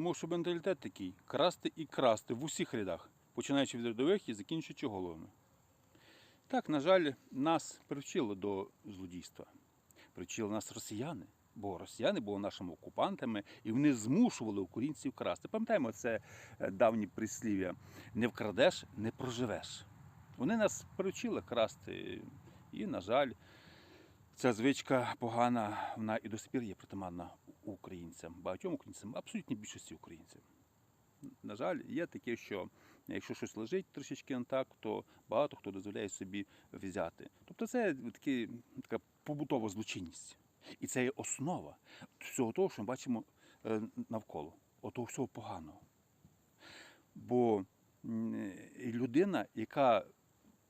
Тому що менталітет такий красти і красти в усіх рядах, починаючи від рядових і закінчуючи головами. Так, на жаль, нас привчили до злодійства. Привчили нас росіяни. Бо росіяни були нашими окупантами і вони змушували українців красти. Пам'ятаємо це е, давнє прислів'я: не вкрадеш, не проживеш. Вони нас привчили красти. І, на жаль, ця звичка погана, вона і до сих пір є притаманна українцям, багатьом українцям, абсолютній більшості українців. На жаль, є таке, що якщо щось лежить трішечки не так, то багато хто дозволяє собі взяти. Тобто це такі, така побутова злочинність. І це є основа всього того, що ми бачимо е, навколо, отого всього поганого. Бо людина, яка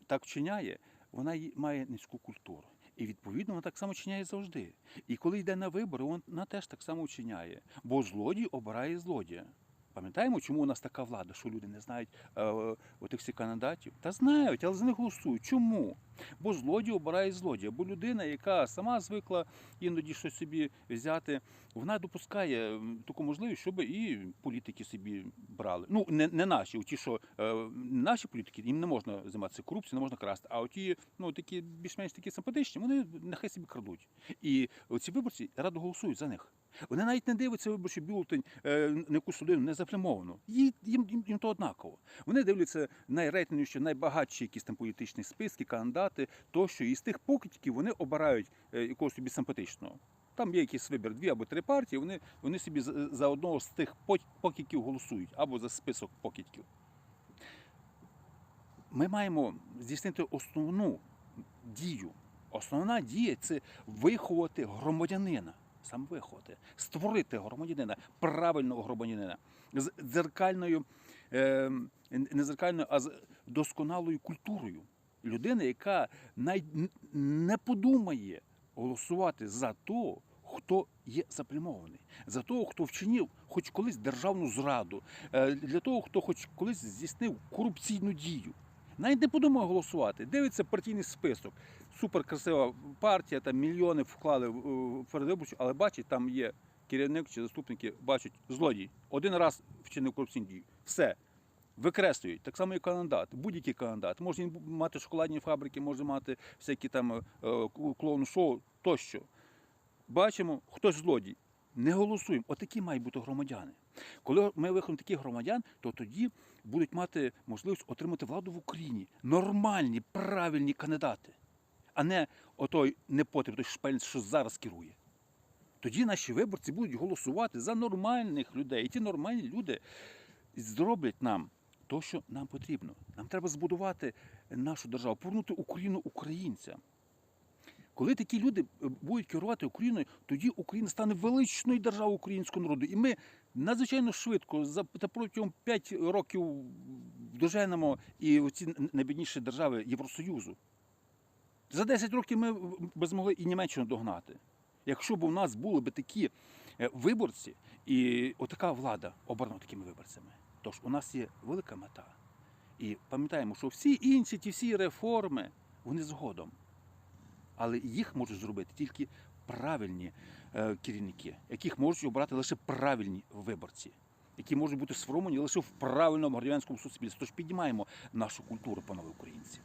так вчиняє, вона має низьку культуру. І відповідно вона так само чиняє завжди. І коли йде на вибори, вона теж так само вчиняє. Бо злодій обирає злодія. Пам'ятаємо, чому у нас така влада, що люди не знають е, отих всіх кандидатів? Та знають, але за них голосують. Чому? Бо злодій обирає злодія. Бо людина, яка сама звикла іноді щось собі взяти, вона допускає таку можливість, щоб і політики собі брали. Ну, не, не наші, ті, що е, наші політики, їм не можна займатися корупцією, не можна красти. А оті, ну такі більш-менш такі симпатичні, вони нехай собі крадуть. І ці виборці радо голосують за них. Вони навіть не дивляться виборчий бюлетень е, на якусь людину не зафільмовано. Їм, їм, їм, то однаково. Вони дивляться найрейтинговіші, найбагатші якісь там політичні списки, кандидати тощо. І з тих покидьків вони обирають е, якогось собі симпатичного. Там є якийсь вибір, дві або три партії, вони, вони собі за одного з тих покидьків голосують або за список покидьків. Ми маємо здійснити основну дію. Основна дія це виховати громадянина. Саме виховати, створити громадянина, правильного громадянина з дзеркальною, е, не дзеркальною, а з досконалою культурою. Людина, яка не подумає голосувати за того, хто є заплямований, за того, хто вчинив хоч колись державну зраду, е, для того, хто хоч колись здійснив корупційну дію. Навіть не подумав голосувати. Дивиться партійний список. Суперкрасива партія, там мільйони вклали в передвиборчу, але бачить, там є керівник чи заступники, бачать злодій. Один раз вчинив корупційну дію. Все. Викреслюють. Так само і кандидат. Будь-який кандидат. Він мати шоколадні фабрики, може мати всякі там е, клоун-шоу тощо. Бачимо, хтось злодій. Не голосуємо. Отакі мають бути громадяни. Коли ми виховуємо таких громадян, то тоді будуть мати можливість отримати владу в Україні. Нормальні, правильні кандидати, а не отой непотріб, той шпельц, що зараз керує. Тоді наші виборці будуть голосувати за нормальних людей. І ті нормальні люди зроблять нам то, що нам потрібно. Нам треба збудувати нашу державу, повернути Україну українцям. Коли такі люди е, будуть керувати Україною, тоді Україна стане величною державою українського народу. І ми надзвичайно швидко, за протягом 5 років доженемо і ці найбідніші держави Євросоюзу. За 10 років ми б змогли і Німеччину догнати. Якщо б у нас були б такі е, виборці і отака влада обрана такими виборцями. Тож у нас є велика мета. І пам'ятаємо, що всі інші ті всі реформи, вони згодом. Але їх можуть зробити тільки правильні е, керівники, яких можуть обрати лише правильні виборці, які можуть бути сформовані лише в правильному громадянському суспільстві. Тож піднімаємо нашу культуру, панове українці.